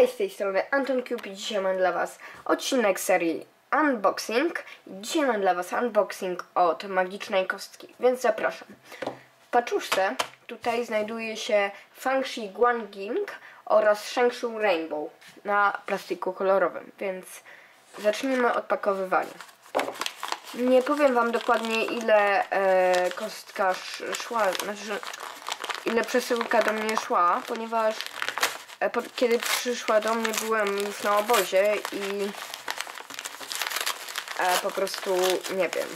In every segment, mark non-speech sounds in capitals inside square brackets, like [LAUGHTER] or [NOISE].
Hej, z tej strony Anton Cube i dzisiaj mam dla Was odcinek serii Unboxing. Dzisiaj mam dla Was unboxing od magicznej kostki, więc zapraszam. W paczuszce tutaj znajduje się Fangshi Guanging oraz Shengshu Rainbow na plastiku kolorowym, więc zacznijmy od pakowywania. Nie powiem Wam dokładnie ile e, kostka sz- szła, znaczy ile przesyłka do mnie szła, ponieważ po, kiedy przyszła do mnie byłem już na obozie i e, po prostu nie wiem.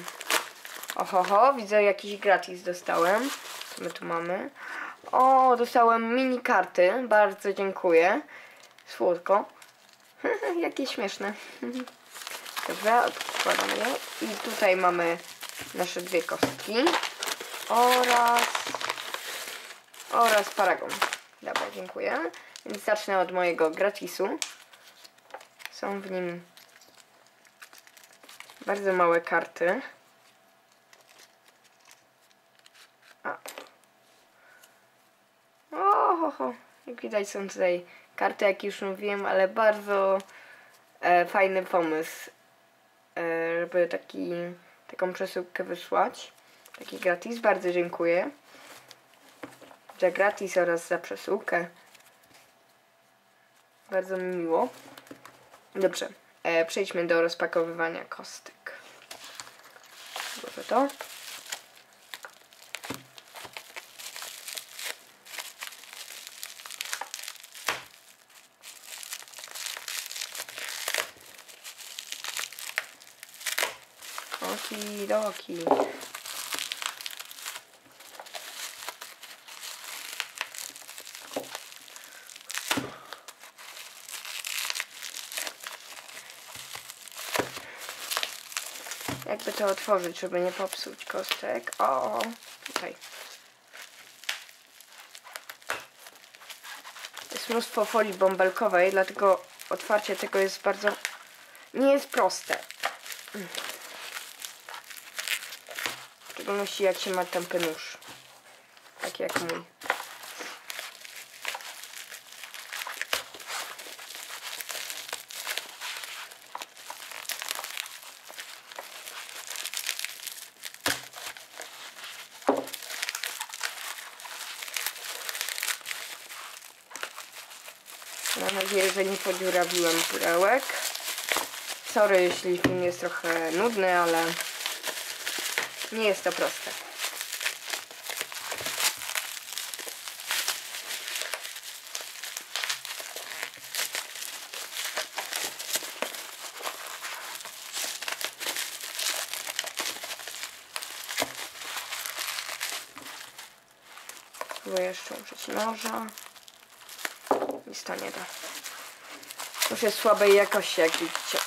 Ohoho, widzę jakiś gratis dostałem. Co my tu mamy? O, dostałem mini karty. Bardzo dziękuję. Słodko. [LAUGHS] Jakie śmieszne. [LAUGHS] Dobra, odkładam je. I tutaj mamy nasze dwie kostki. Oraz oraz paragon. Dobra, dziękuję. Więc zacznę od mojego gratisu. Są w nim bardzo małe karty. A. O, ho, ho. Jak widać są tutaj karty, jak już mówiłem, ale bardzo e, fajny pomysł, e, żeby taki, taką przesyłkę wysłać. Taki gratis, bardzo dziękuję za gratis oraz za przesyłkę. Bardzo mi miło. Dobrze, e, przejdźmy do rozpakowywania kostek. Złożę to. Okidoki. Jakby to otworzyć, żeby nie popsuć kostek. O, tutaj. Jest mnóstwo folii bąbelkowej, dlatego otwarcie tego jest bardzo... nie jest proste. W szczególności jak się ma tępy nóż. Taki jak mój. Mam nadzieję, że nie podziurawiłem pudełek. Sorry, jeśli film jest trochę nudny, ale nie jest to proste. Próbuję jeszcze użyć noża. Nic to nie da. Już jest słabej jakości, jak widzicie.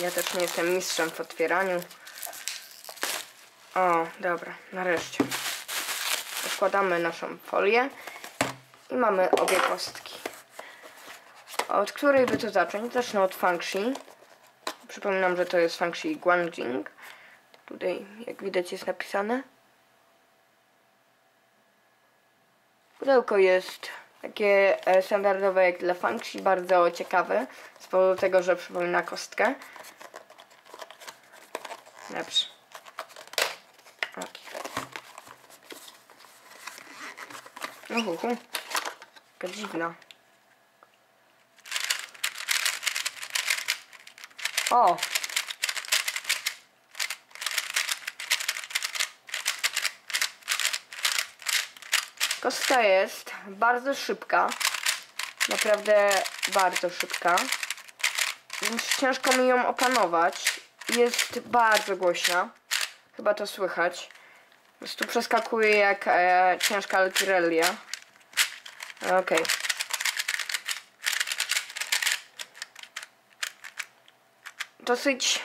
Ja też nie jestem mistrzem w otwieraniu. O, dobra, nareszcie. Odkładamy naszą folię i mamy obie kostki. Od której by to zacząć? Zacznę od Fangshi. Przypominam, że to jest Fangshi Guangjing. Tutaj, jak widać, jest napisane. Pudełko jest takie e, standardowe jak dla Fangshi, bardzo ciekawe z powodu tego, że przypomina kostkę. Lepszy. Okay. Uhuhu. Taka dziwna. O! Kostka jest bardzo szybka. Naprawdę bardzo szybka. Więc ciężko mi ją opanować. Jest bardzo głośna. Chyba to słychać. Po prostu przeskakuje jak e, ciężka alkirelia. Okej. Dosyć...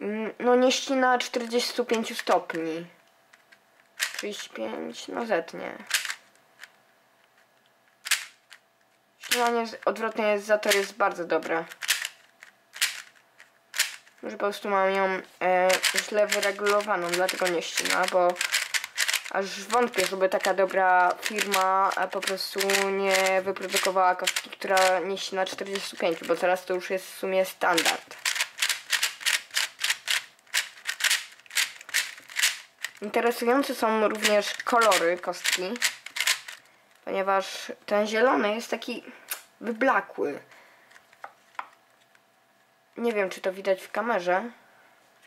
mm, No nie ścina 45 stopni. 35, no zetnie. Ścinanie z- odwrotnie jest za to jest bardzo dobre. Może po prostu mam ją e, źle wyregulowaną, dlatego nie ścina, bo Aż wątpię, żeby taka dobra firma e, po prostu nie wyprodukowała kostki, która nie na 45, bo teraz to już jest w sumie standard. Interesujące są również kolory kostki, ponieważ ten zielony jest taki wyblakły. Nie wiem, czy to widać w kamerze,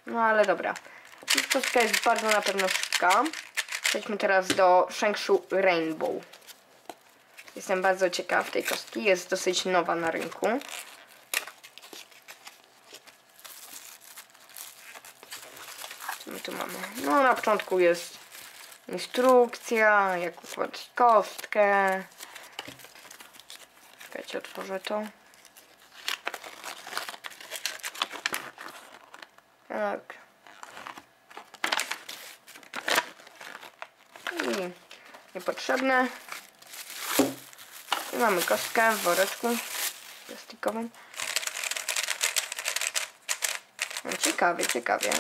no ale dobra. Kostka jest bardzo na pewno szybka. Przejdźmy teraz do Shengshu Rainbow. Jestem bardzo ciekaw tej kostki. Jest dosyć nowa na rynku. My tu mamy? No na początku jest instrukcja, jak układać kostkę. Czekajcie, otworzę to. Tak. I niepotrzebne. I mamy kostkę w woreczku plastikowym. No, ciekawie, ciekawie.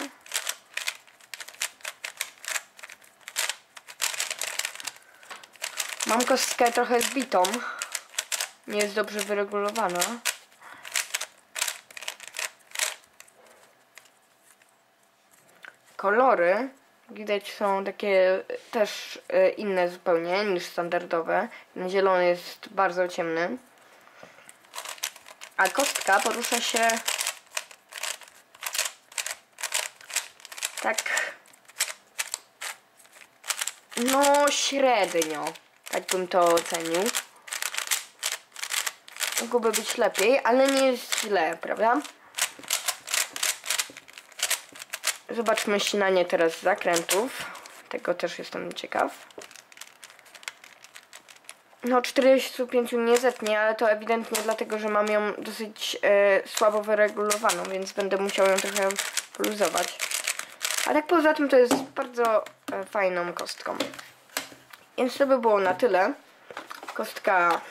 Mam kostkę trochę zbitą. Nie jest dobrze wyregulowana. Kolory widać są takie też e, inne zupełnie niż standardowe. Ten zielony jest bardzo ciemny. A kostka porusza się tak no średnio. Tak bym to ocenił. Mogłoby być lepiej, ale nie jest źle, prawda? Zobaczmy ścinanie teraz zakrętów. Tego też jestem ciekaw. No 45 nie zetnie, ale to ewidentnie dlatego, że mam ją dosyć e, słabo wyregulowaną, więc będę musiał ją trochę poluzować. A tak poza tym to jest bardzo e, fajną kostką. Więc to by było na tyle. Kostka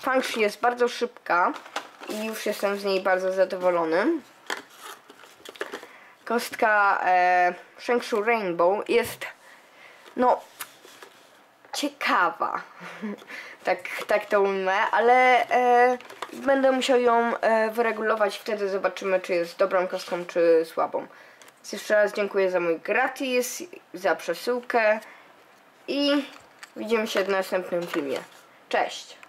Function jest bardzo szybka i już jestem z niej bardzo zadowolony. Kostka e, Shengshu Rainbow jest no ciekawa. [LAUGHS] tak, tak to ujmę, ale e, będę musiał ją e, wyregulować. Wtedy zobaczymy, czy jest dobrą kostką, czy słabą. Więc jeszcze raz dziękuję za mój gratis, za przesyłkę i widzimy się w następnym filmie. Cześć!